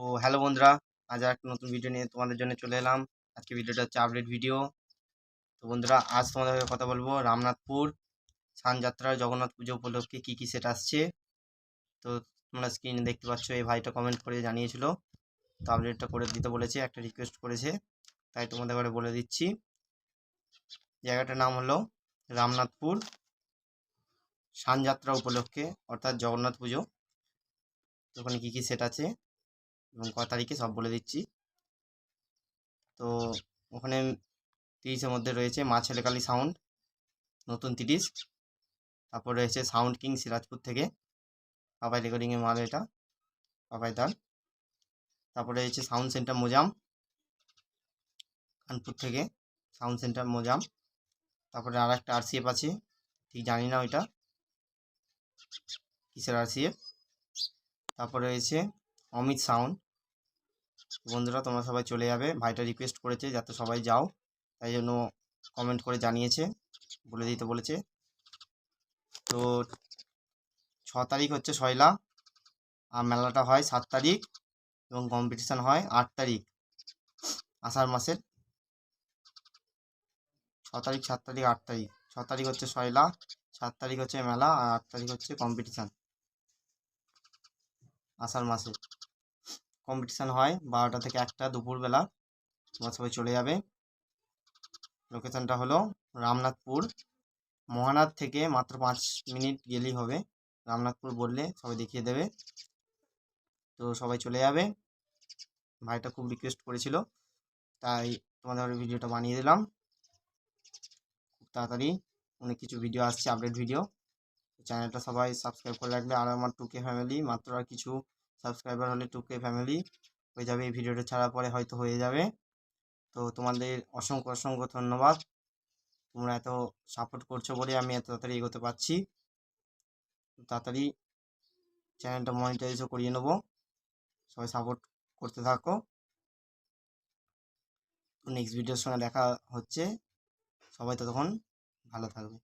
তো হ্যালো বন্ধুরা, আজ আর একটা নতুন ভিডিও নিয়ে তোমাদের জন্য চলে এলাম। আজকে ভিডিওটা হচ্ছে আপডেট ভিডিও তো বন্ধুরা, আজ তোমাদের কথা বলব রামনাথপুর সানযাত্রার জগন্নাথ পুজো উপলক্ষে কী কী সেট আসছে। তো তোমরা স্ক্রিনে দেখতে পাচ্ছ, এই ভাইটা কমেন্ট করে জানিয়েছিল। তো আপডেটটা করে দিতে বলেছে, একটা রিকোয়েস্ট করেছে। তাই তোমাদের ঘরে বলে দিচ্ছি। জায়গাটার নাম হলো রামনাথপুর সানযাত্রা উপলক্ষে, অর্থাৎ জগন্নাথ পুজো। ওখানে কী কী সেট আছে? এবং ক তারিখে সব বলে দিচ্ছি। তো ওখানে তিরিশের মধ্যে রয়েছে মা ছেলেকালী সাউন্ড নতুন তিরিশ। তারপর রয়েছে সাউন্ড কিং সিরাজপুর থেকে পাপাই রেকর্ডিংয়ের মাল এটা পাপাই তার তারপরে রয়েছে সাউন্ড সেন্টার মোজাম কানপুর থেকে সাউন্ড সেন্টার মোজাম। তারপরে আর একটা আরসিএফ আছে ঠিক জানি না ওইটা কিসের আরসিএফ? তারপরে রয়েছে অমিত সাউন্ড। বন্ধুরা, তোমরা সবাই চলে যাবে। ভাইটা রিকোয়েস্ট করেছে যাতে সবাই যাও। তাই জন্য কমেন্ট করে জানিয়েছে। বলে দিতে বলেছে। তো ছ তারিখ হচ্ছে সয়লা। আর মেলাটা হয় সাত তারিখ এবং কম্পিটিশান হয় আট তারিখ আষাঢ় মাসের। ছ তারিখ, সাত তারিখ, আট তারিখ। ছ তারিখ হচ্ছে সয়লা, সাত তারিখ হচ্ছে মেলা, আর আট তারিখ হচ্ছে কম্পিটিশান আষাঢ় মাসে কম্পিটিশান হয় বারোটা থেকে একটা দুপুরবেলা। তোমরা সবাই চলে যাবে। লোকেশানটা হলো রামনাথপুর। মহানাথ থেকে মাত্র পাঁচ মিনিট গেলেই হবে। রামনাথপুর বললে সবাই দেখিয়ে দেবে। তো সবাই চলে যাবে। ভাইটা খুব রিকোয়েস্ট করেছিল। তাই তোমাদের ভিডিওটা বানিয়ে দিলাম। খুব তাড়াতাড়ি অনেক কিছু ভিডিও আসছে আপডেট ভিডিও চ্যানেলটা সবাই সাবস্ক্রাইব করে রাখবে। আর আমার টুকে ফ্যামিলি মাত্র আর কিছু সাবস্ক্রাইবার হলে টুকে ফ্যামিলি হয়ে যাবে। এই ভিডিওটা ছাড়ার পরে হয়তো হয়ে যাবে। তো তোমাদের অসংখ্য অসংখ্য ধন্যবাদ। তোমরা এত সাপোর্ট করছ বলে আমি এত তাড়াতাড়ি এগোতে পারছি। তাড়াতাড়ি চ্যানেলটা মনিটাইজও করিয়ে নেব। সবাই সাপোর্ট করতে থাকো। নেক্সট ভিডিওর সঙ্গে দেখা হচ্ছে। সবাই ততক্ষণ ভালো থাকবে।